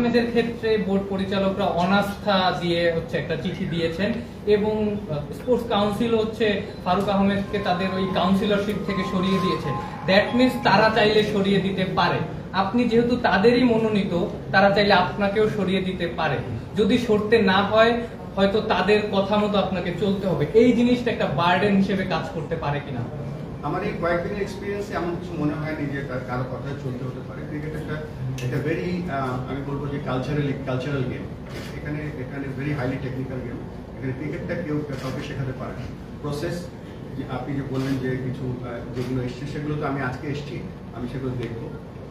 আহমেদের ক্ষেত্রে বোর্ড পরিচালকরা অনাস্থা দিয়ে হচ্ছে একটা চিঠি দিয়েছেন এবং স্পোর্টস কাউন্সিল হচ্ছে ফারুক আহমেদকে তাদের ওই কাউন্সিলরশিপ থেকে সরিয়ে দিয়েছে দ্যাট মিনস তারা চাইলে সরিয়ে দিতে পারে। আপনি যেহেতু তাদেরই মনোনীত, তারা চাইলে আপনাকেও সরিয়ে দিতে পারে। যদি সরতে না হয়, হয়তো তাদের কথা মতো আপনাকে চলতে হবে। এই জিনিসটা একটা বার্ডেন হিসেবে কাজ করতে পারে কিনা? আমার এই কয়েকদিনের এক্সপিরিয়েন্সে এমন কিছু মনে হয়নি যে তার কারও কথায় চলতে হতে পারে ক্রিকেট একটা এটা ভেরি আমি বলব যে কালচারালি কালচারাল গেম এখানে এখানে ভেরি হাইলি টেকনিক্যাল গেম এখানে ক্রিকেটটা কেউ কাউকে শেখাতে পারে না প্রসেস যে আপনি যে বললেন যে কিছু যেগুলো এসছে সেগুলো তো আমি আজকে এসেছি আমি সেগুলো দেখব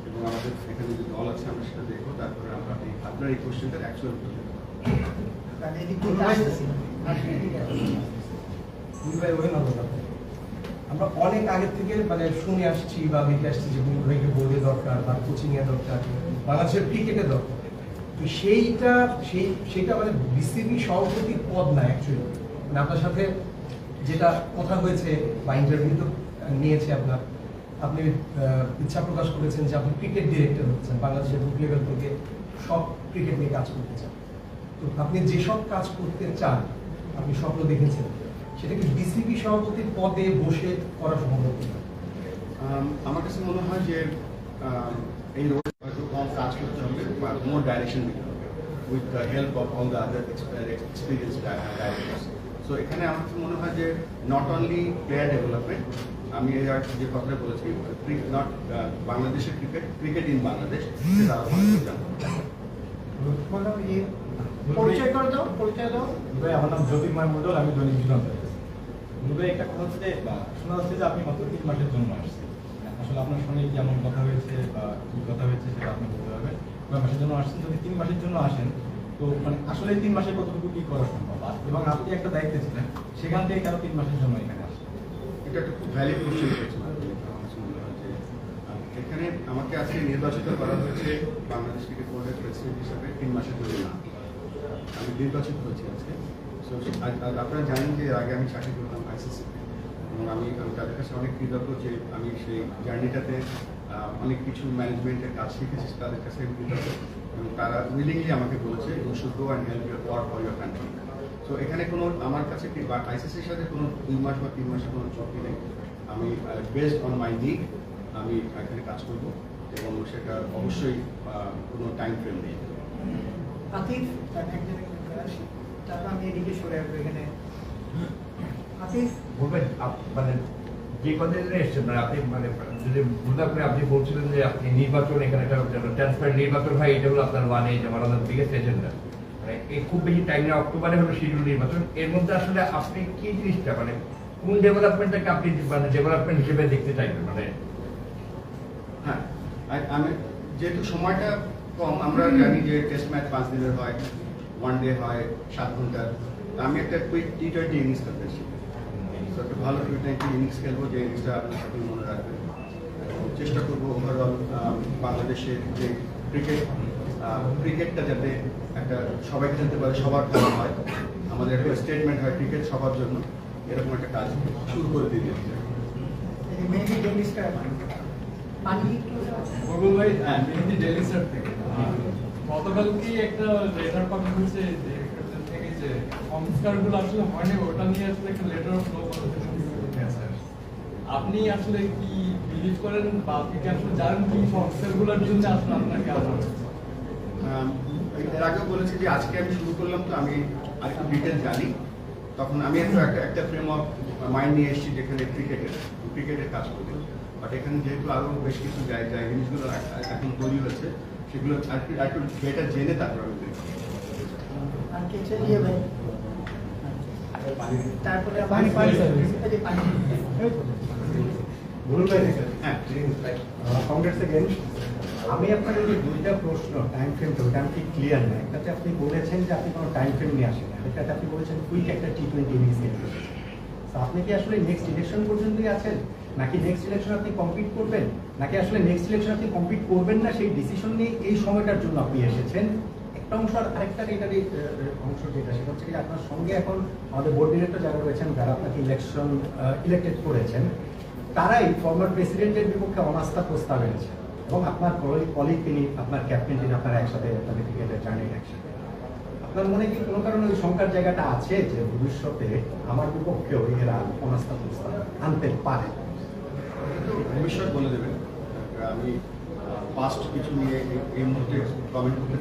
এবং আমাদের এখানে যে দল আছে আমরা সেটা দেখব তারপরে আমরা এই আপনার এই কোশ্চেনটার অ্যাকচুয়াল উত্তর আপনাকে। আমরা অনেক আগে থেকে মানে শুনে আসছি বা দেখে আসছি যে মুম্বাইকে বোর্ডে দরকার বা কোচিং এর দরকার, বাংলাদেশের ক্রিকেটে দরকার। তো সেইটা সেই সেটা মানে বিসিবি সভাপতির পদ না অ্যাকচুয়ালি মানে আপনার সাথে যেটা কথা হয়েছে বা ইন্টারভিউ তো নিয়েছে আপনার, আপনি ইচ্ছা প্রকাশ করেছেন যে আপনি ক্রিকেট ডিরেক্টর হচ্ছেন, বাংলাদেশের বুক লেভেল থেকে সব ক্রিকেট নিয়ে কাজ করতে চান। তো আপনি যেসব কাজ করতে চান, আপনি স্বপ্ন দেখেছেন। সেটাকে বিসিবি সভাপতির পদে বসে করা সম্ভব আমার কাছে মনে হয় যে এই রোডে হয়তো কম কাজ করতে হবে বা মোর ডাইরেকশন দিতে হবে with the help of all the other experience directors so এখানে আমার কাছে মনে হয় যে নট অনলি প্লেয়ার ডেভেলপমেন্ট আমি এই আর যে কথাটা বলেছি নট বাংলাদেশের ক্রিকেট ক্রিকেট ইন বাংলাদেশ সেটা আরও করে পরিচয় করে দাও পরিচয় দাও। আমার নাম জ্যোতির্ময় মন্ডল আমি দৈনিক জীবন ভাই একটা কথা হচ্ছে বা, শোনা যাচ্ছে যে আপনি মাত্র তিন মাসের জন্য আসছেন। আসলে আপনার সঙ্গে কেমন কথা হয়েছে বা কি কথা হয়েছে সেটা আপনি বলতে পারবেন কয় মাসের জন্য আসছেন যদি তিন মাসের জন্য আসেন তো মানে আসলে তিন মাসে কতটুকু কি করা সম্ভব? এবং আপনি একটা দায়িত্বে ছিলেন সেখান থেকে কেন তিন মাসের জন্য এখানে আসেন এটা একটা খুব ভ্যালিড কোশ্চেন এখানে আমাকে আজকে নির্বাচিত করা হয়েছে বাংলাদেশ ক্রিকেট বোর্ডের প্রেসিডেন্ট হিসাবে তিন মাসের জন্য। না আমি নির্বাচিত হয়েছি আজকে। আপনারা জানেন যে আগে আমি চাকরি করতাম আইসিসি এবং আমি তাদের কাছে অনেক কৃতজ্ঞ যে আমি সেই জার্নিটাতে অনেক কিছু ম্যানেজমেন্টের কাজ শিখেছি তাদের কাছে কৃতজ্ঞ। এবং তারা উইলিংলি আমাকে বলেছে you should go and help your work for your country তো এখানে কোনো, আমার কাছে কি, বা আইসিসির সাথে কোনো দুই মাস বা তিন মাসের কোনো চুক্তি নেই। আমি বেসড অন মাই নিড আমি এখানে কাজ করব এবং সেটা অবশ্যই কোনো টাইম ফ্রেম নেই। এদিকে সরে আসব এখানে। আতিফ বলবেন মানে যে কদিন এসছেন মানে আপনি মানে যদি বুঝতে করে আপনি বলছিলেন যে আপনি নির্বাচন এখানে একটা ট্রান্সপারেন্ট নির্বাচন হয় এটা হলো আপনার ওয়ান এজ আমার বিগেস্ট এজেন্ডা মানে এই খুব বেশি টাইম না অক্টোবরে হলো শিডিউল নির্বাচন। এর মধ্যে আসলে আপনি কি জিনিসটা মানে কোন ডেভেলপমেন্টটাকে আপনি মানে ডেভেলপমেন্ট হিসেবে দেখতে চাইবেন মানে? হ্যাঁ আমি যেহেতু সময়টা কম আমরা জানি যে টেস্ট ম্যাচ পাঁচ দিনের হয়। ওয়ান ডে হয় সাত ঘণ্টার। আমি একটা কুইক টি টোয়েন্টি ইনিংস খেলতে তো একটা ভালো টি টোয়েন্টি ইনিংস খেলব যে ইনিংসটা আপনি সকলে মনে রাখবেন। চেষ্টা করব ওভারঅল বাংলাদেশের যে ক্রিকেট ক্রিকেটটা যাতে একটা সবাই খেলতে পারে সবার ভালো হয়। আমাদের একটা স্টেটমেন্ট হয় ক্রিকেট সবার জন্য। এরকম একটা কাজ শুরু করে দিয়ে দিতে চাই। এই মেহেদি ডেনিসটা পানি একটু বকুল ভাই মেহেদি ডেলি থেকে। গতকাল কি একটা লেটার হয়েছে ডিরেক্টরদের থেকে যে সংস্কারগুলো আসলে হয়নি ওটা নিয়ে আসলে একটা লেটার অফ নো আপনি আসলে কি বিলিভ করেন বা আপনি আসলে জানেন কি সংস্কারগুলোর জন্য আসলে আপনাকে এর আগেও বলেছি যে আজকে আমি শুরু করলাম তো আমি আরেকটু ডিটেল জানি। তখন আমি একটু একটা একটা ফ্রেম অফ মাইন্ড নিয়ে এসেছি যেখানে ক্রিকেটের ক্রিকেটের কাজ করি। বাট এখানে যেহেতু আরও বেশ কিছু জায়গা জিনিসগুলো এখন তৈরি হচ্ছে সেগুলো একটু একটু বেটার জেনে তারপর আমি তারপরে পানি পানি পানি। হ্যাঁ আমি আপনাকে যে দুইটা প্রশ্ন টাইম ফ্রেমটা ওটা আমি ঠিক ক্লিয়ার না। একটাতে আপনি বলেছেন যে আপনি কোনো টাইম ফ্রেম নিয়ে আসেন একটাতে আপনি বলেছেন কুইক একটা টি টোয়েন্টি ইনিংস আপনি কি আসলে নেক্সট ইলেকশন পর্যন্তই আছেন? নাকি নেক্সট ইলেকশন আপনি কমপ্লিট করবেন? নাকি আসলে নেক্সট ইলেকশন আপনি কমপ্লিট করবেন না? সেই ডিসিশন নিয়ে এই সময়টার জন্য আপনি এসেছেন। একটা অংশ আর আরেকটা এটার অংশ যেটা, সেটা হচ্ছে আপনার সঙ্গে এখন আমাদের বোর্ড ডিরেক্টর যারা রয়েছেন, যারা আপনাকে ইলেকশন ইলেক্টেড করেছেন, তারাই ফর্মার প্রেসিডেন্টের বিপক্ষে অনাস্থা প্রস্তাব এনেছে এবং আপনার কলিগ তিনি, আপনার ক্যাপ্টেন তিনি আপনারা একসাথে আপনাদের ক্রিকেটের জার্নি একসাথে। আপনার মনে কি কোনো কারণে ওই শঙ্কার জায়গাটা আছে যে ভবিষ্যতে আমার বিপক্ষেও এরা অনাস্থা প্রস্তাব আনতে পারে? ভবিষ্যৎ বলে দেবেন। আমি পাস্ট কিছু নিয়ে এই মুহূর্তে কমেন্ট করতে